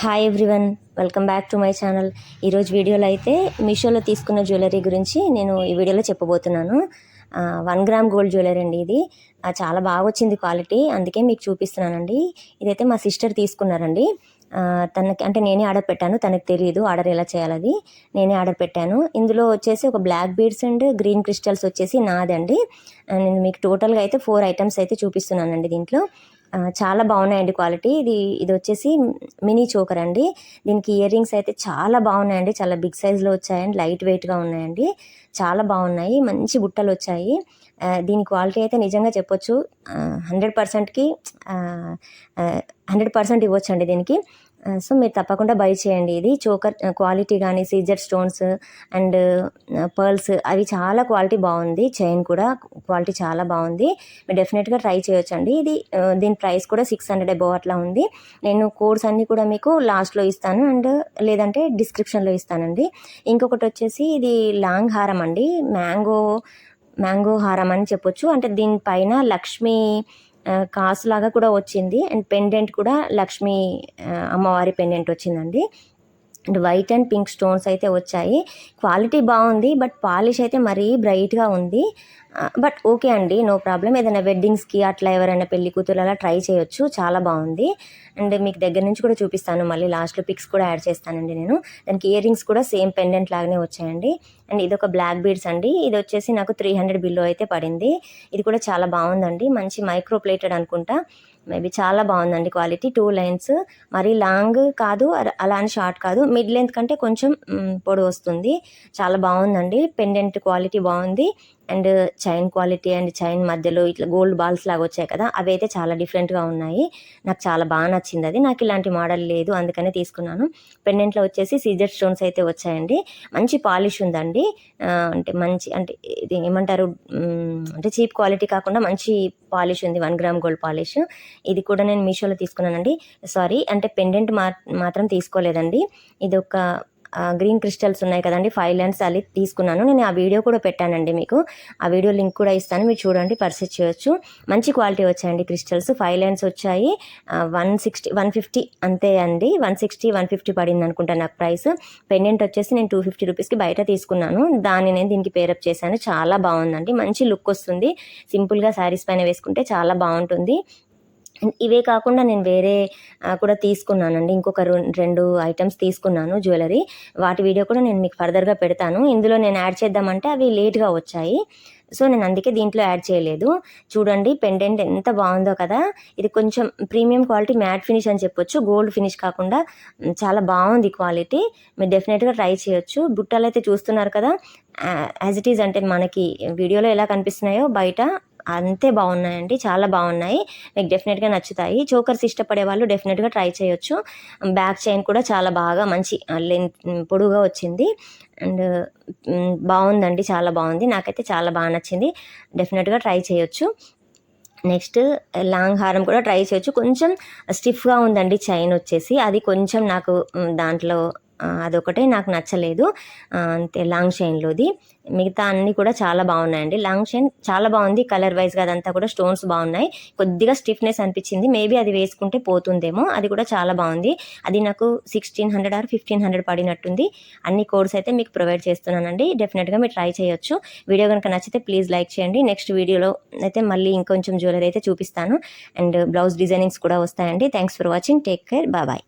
Hi everyone welcome back to my channel ఈరోజు వీడియోలో అయితే మీషోలో తీసుకున్న జ్యువెలరీ గురించి నేను ఈ వీడియోలో చెప్పబోతున్నాను. వన్ గ్రామ్ గోల్డ్ జ్యువెలరీ అండి ఇది. చాలా బాగా వచ్చింది క్వాలిటీ అందుకే మీకు చూపిస్తున్నానండి. ఇదైతే మా సిస్టర్ తీసుకున్నారండి. తనకి అంటే నేనే ఆర్డర్ పెట్టాను తనకు తెలియదు ఆర్డర్ ఎలా చేయాలది నేనే ఆర్డర్ పెట్టాను. ఇందులో వచ్చేసి ఒక black beads and green crystals వచ్చేసి నాదండి. నేను మీకు టోటల్గా అయితే ఫోర్ ఐటమ్స్ అయితే చూపిస్తున్నానండి దీంట్లో. చాలా బాగున్నాయండి క్వాలిటీ. ఇది ఇది వచ్చేసి మినీ చోకర్ అండి. దీనికి ఇయర్ రింగ్స్ అయితే చాలా బాగున్నాయండి. చాలా బిగ్ సైజ్లో వచ్చాయండి. లైట్ వెయిట్గా ఉన్నాయండి. చాలా బాగున్నాయి. మంచి బుట్టలు వచ్చాయి. దీని క్వాలిటీ అయితే నిజంగా చెప్పొచ్చు. హండ్రెడ్ పర్సెంట్కి హండ్రెడ్ పర్సెంట్ ఇవ్వచ్చు అండి దీనికి సో మీరు తప్పకుండా బై చేయండి. ఇది చోకర్ క్వాలిటీ కానీ సీజర్ స్టోన్స్ అండ్ పర్ల్స్ అవి చాలా క్వాలిటీ బాగుంది. చైన్ కూడా క్వాలిటీ చాలా బాగుంది. మీరు డెఫినెట్గా ట్రై చేయొచ్చండి. ఇది దీని ప్రైస్ కూడా సిక్స్ హండ్రెడ్ అబౌవ్ అట్లా ఉంది. నేను కోడ్స్ అన్నీ కూడా మీకు లాస్ట్లో ఇస్తాను అండ్ లేదంటే డిస్క్రిప్షన్లో ఇస్తానండి. ఇంకొకటి వచ్చేసి ఇది లాంగ్ హారం అండి. మ్యాంగో మ్యాంగో హారం అని చెప్పొచ్చు. అంటే దీనిపైన లక్ష్మీ ఆ, కాసులాగా కూడా వచ్చింది. అండ్ పెండెంట్ కూడా లక్ష్మీ అమ్మవారి పెండెంట్ వచ్చిందండి. వైట్ అండ్ పింక్ స్టోన్స్ అయితే వచ్చాయి. క్వాలిటీ బాగుంది బట్ పాలిష్ అయితే మరీ బ్రైట్గా ఉంది. బట్ ఓకే అండి నో ప్రాబ్లం ఏదైనా వెడ్డింగ్స్కి అట్లా ఎవరైనా పెళ్ళి కూతురు అలా ట్రై చేయొచ్చు. చాలా బాగుంది. అండ్ మీకు దగ్గర నుంచి కూడా చూపిస్తాను మళ్ళీ లాస్ట్లో పిక్స్ కూడా యాడ్ చేస్తానండి నేను. దానికి ఇయర్ రింగ్స్ కూడా సేమ్ పెండెంట్ లాగానే వచ్చాయండి. అండ్ ఇది ఒక బ్లాక్ బీడ్స్ అండి. ఇది వచ్చేసి నాకు త్రీ హండ్రెడ్ బిల్లో అయితే పడింది. ఇది కూడా చాలా బాగుందండి. మంచి మైక్రో ప్లేటెడ్ అనుకుంటా. మేబీ చాలా బాగుందండి క్వాలిటీ. టూ లైన్స్ మరీ లాంగ్ కాదు అలా అని షార్ట్ కాదు. మిడ్ లెంత్ కంటే కొంచెం మ్, పొడవు వస్తుంది. చాలా బాగుందండి. పెండెంట్ క్వాలిటీ బాగుంది. And chain quality and chain మధ్యలో ఇట్లా గోల్డ్ బాల్స్ లాగా వచ్చాయి కదా అవి అయితే చాలా డిఫరెంట్గా ఉన్నాయి. నాకు చాలా బాగా నచ్చింది అది. నాకు ఇలాంటి మోడల్ లేదు అందుకనే తీసుకున్నాను. పెండెంట్లో వచ్చేసి సీజర్ స్టోన్స్ అయితే వచ్చాయండి. మంచి పాలిష్ ఉందండి. అంటే మంచి అంటే ఇది ఏమంటారు అంటే చీప్ క్వాలిటీ కాకుండా మంచి పాలిష్ ఉంది వన్ గ్రామ్ గోల్డ్ పాలిష్. ఇది కూడా నేను మీషోలో తీసుకున్నానండి. సారీ అంటే పెండెంట్ మా మాత్రం తీసుకోలేదండి. ఇది ఒక గ్రీన్ క్రిస్టల్స్ ఉన్నాయి కదండి ఫైవ్ లెన్స్ అది తీసుకున్నాను. నేను ఆ వీడియో కూడా పెట్టానండి మీకు. ఆ వీడియో లింక్ కూడా ఇస్తాను మీరు చూడండి పర్చేస్ చేయొచ్చు. మంచి క్వాలిటీ వచ్చాయండి క్రిస్టల్స్. ఫైవ్ లైన్స్ వచ్చాయి. వన్ సిక్స్టీ వన్ ఫిఫ్టీ అంతే అండి. వన్ సిక్స్టీ వన్ ఫిఫ్టీ పడింది అనుకుంటా నాకు ప్రైస్. పెండెంట్ వచ్చేసి నేను టూ ఫిఫ్టీ రూపీస్కి బయట తీసుకున్నాను. దాన్ని నేను దీనికి పేరప్ చేశాను. చాలా బాగుందండి. మంచి లుక్ వస్తుంది. సింపుల్గా శారీస్ పైన వేసుకుంటే చాలా బాగుంటుంది. ఇవే కాకుండా నేను వేరే కూడా తీసుకున్నానండి. ఇంకొక రెండు ఐటమ్స్ తీసుకున్నాను జ్యువెలరీ. వాటి వీడియో కూడా నేను మీకు ఫర్దర్గా పెడతాను. ఇందులో నేను యాడ్ చేద్దామంటే అవి లేట్గా వచ్చాయి. సో నేను అందుకే దీంట్లో యాడ్ చేయలేదు. చూడండి పెండెంట్ ఎంత బాగుందో కదా. ఇది కొంచెం ప్రీమియం క్వాలిటీ మ్యాట్ ఫినిష్ అని చెప్పొచ్చు. గోల్డ్ ఫినిష్ కాకుండా చాలా బాగుంది క్వాలిటీ. మీరు డెఫినెట్గా ట్రై చేయొచ్చు. బుట్టలు అయితే చూస్తున్నారు కదా యాజ్ ఇట్ ఈజ్ అంటే మనకి వీడియోలో ఎలా కనిపిస్తున్నాయో బయట అంతే బాగున్నాయండి. చాలా బాగున్నాయి. మీకు డెఫినెట్గా నచ్చుతాయి. చోకర్స్ ఇష్టపడే వాళ్ళు డెఫినెట్గా ట్రై చేయొచ్చు. బ్యాక్ చైన్ కూడా చాలా బాగా మంచి లెంత్ పొడుగా వచ్చింది. అండ్ బాగుందండి. చాలా బాగుంది. నాకైతే చాలా బాగా నచ్చింది. డెఫినెట్గా ట్రై చేయొచ్చు. నెక్స్ట్ లాంగ్ హారం కూడా ట్రై చేయొచ్చు. కొంచెం స్టిఫ్గా ఉందండి చైన్ వచ్చేసి. అది కొంచెం నాకు దాంట్లో అదొకటే నాకు నచ్చలేదు. అంతే లాంగ్ చైన్లోది. మిగతా అన్నీ కూడా చాలా బాగున్నాయండి. లాంగ్ చైన్ చాలా బాగుంది. కలర్ వైజ్గా అదంతా కూడా స్టోన్స్ బాగున్నాయి. కొద్దిగా స్టిఫ్నెస్ అనిపించింది. మేబీ అది వేసుకుంటే పోతుందేమో. అది కూడా చాలా బాగుంది. అది నాకు sixteen hundred or fifteen hundred పడినట్టుంది. అన్ని కోడ్స్ అయితే మీకు ప్రొవైడ్ చేస్తున్నానండి. డెఫినెట్గా మీరు ట్రై చేయొచ్చు. వీడియో కనుక నచ్చితే ప్లీజ్ లైక్ చేయండి. నెక్స్ట్ వీడియోలో అయితే మళ్ళీ ఇంకొంచెం జ్యువెలరీ అయితే చూపిస్తాను. అండ్ బ్లౌజ్ డిజైనింగ్స్ కూడా వస్తాయండి. Thanks for watching. Take care. Bye.